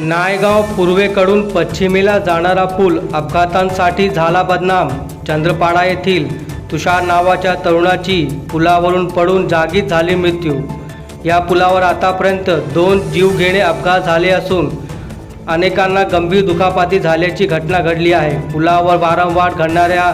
नायगाव पूर्वेकडून पश्चिमेला जाणारा पूल अपघातांसाठी झाला बदनाम. चंद्रपाडा येथील तुषार नावाच्या तरुणाची पुलावरून पडून जागीच झाली मृत्यू. या पुलावर आतापर्यंत दोन जीवघेणे अपघात झाले असून अनेकांना गंभीर दुखापती झाल्याची घटना घडली आहे. पुलावर वारंवार घडणाऱ्या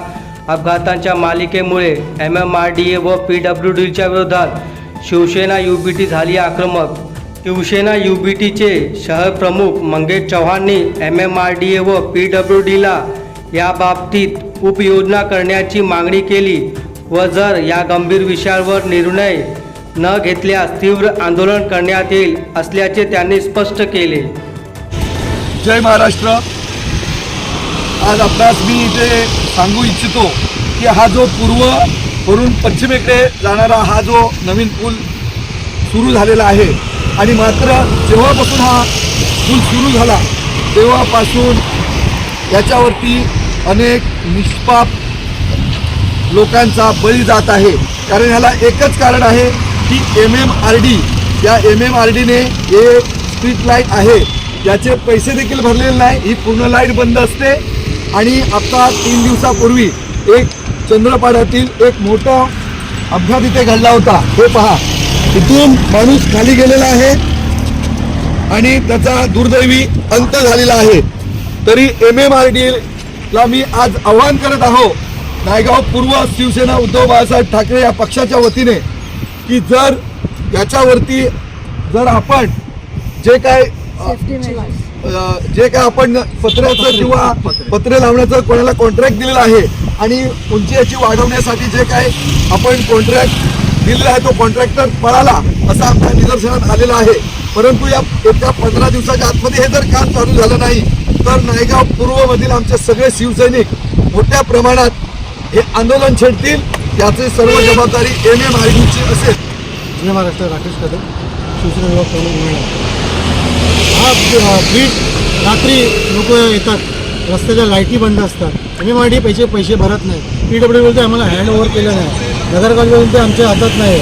अपघातांच्या मालिकेमुळे M M R D A व पी डब्ल्यू डीच्या विरोधात शिवसेना यू पी टी झाली आक्रमक. शिवसेना यू बी टीचे शहर प्रमुख Mangesh चव्हाणनी M M R D A व पी डब्ल्यू डीला या बाबतीत उपयोजना करण्याची मागणी केली व जर या गंभीर विषयावर निर्णय न घेतल्यास तीव्र आंदोलन करण्यात येईल असल्याचे त्यांनी स्पष्ट केले. जय महाराष्ट्र. आज आपणास मी इथे सांगू इच्छितो की हा जो पूर्व वरून पश्चिमेकडे जाणारा हा जो नवीन पूल सुरू झालेला आहे आणि मात्र जेव्हापासून हा पूल सुरू झाला तेव्हापासून याच्यावरती अनेक निष्पाप लोकांचा बळी जात आहे. कारण ह्याला एकच कारण आहे की एम एम आर डी या एम एम आर डीने एक स्ट्रीट लाइट आहे. याचे पैसे देखील भरलेले नाही ही पूर्ण लाइट बंद असते. आणि आता तीन दिवसापूर्वी एक चंद्रपाड्यातील एक मोठा अपघात इथे घडला होता. हे पहा. इथून माणूस खाली गेलेला आहे आणि त्याचा दुर्दैवी अंत झालेला आहे. तरी एम एम आर डी ला मी आज आव्हान करत आहो नायगाव पूर्व शिवसेना उद्धव बाळासाहेब ठाकरे या पक्षाच्या वतीने की जर याच्यावरती जर आपण जे काय जे काय आपण पत्र्याचं किंवा पत्रे लावण्याचं कोणाला कॉन्ट्रॅक्ट दिलेलं आहे आणि उंची याची वाढवण्यासाठी जे काय आपण कॉन्ट्रॅक्ट दिलेला आहे तो कॉन्ट्रॅक्टर पळाला असं आमच्या निदर्शनात आलेलं आहे. परंतु या एका पंधरा दिवसाच्या आतमध्ये हे जर काम चालू झालं नाही तर नायगाव पूर्वमधील आमचे सगळे शिवसैनिक मोठ्या प्रमाणात हे आंदोलन छेडतील याचे सर्व जबाबदारी एम एम आय डीची असेल. जय महाराष्ट्र राकेश कदम शिवसेना विभाग प्रमुख हा ब- रात्री लोक येतात. रस्त्याच्या लाईटी बंद असतात. एम एम आय डी पैसे पैसे भरत नाही. पी डब्ल्यू बोलते आम्हाला हँड ओव्हर केलं नाही. नगरपालिका बोलते आमच्या हातात नाही.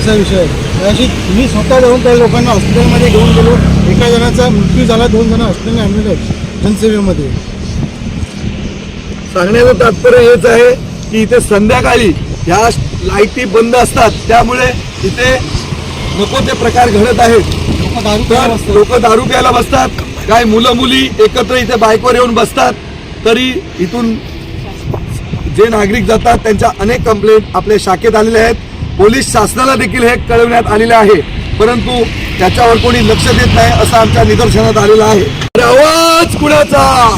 असा विषय आहे. त्याशी मी स्वतः जाऊन त्या लोकांना हॉस्पिटलमध्ये घेऊन गेलो. एका जणाचा मृत्यू झाला दोन जण हॉस्पिटलने आणलेले आहेत जनसेवेमध्ये. सांगण्याचं तात्पर्य हेच आहे की इथे संध्याकाळी ह्या लाईटी बंद असतात. त्यामुळे इथे नको ते प्रकार घडत आहेत. लोक दारू तर प्यायला बसतात. लोक दारू प्यायला बसतात. काय मुलं मुली एकत्र इथे बाईकवर येऊन बसतात. तरी इथून जे नागरिक जातात त्यांच्या अनेक कंप्लेंट आपल्या शाखेत आलेल्या आहेत. पोलीस शासनाला देखील हे कळवण्यात आलेले आहे. परंतु त्याच्यावर कोणी लक्ष देत नाही असं आमच्या निदर्शनात आलेलं आहे. आवाज कुणाचा?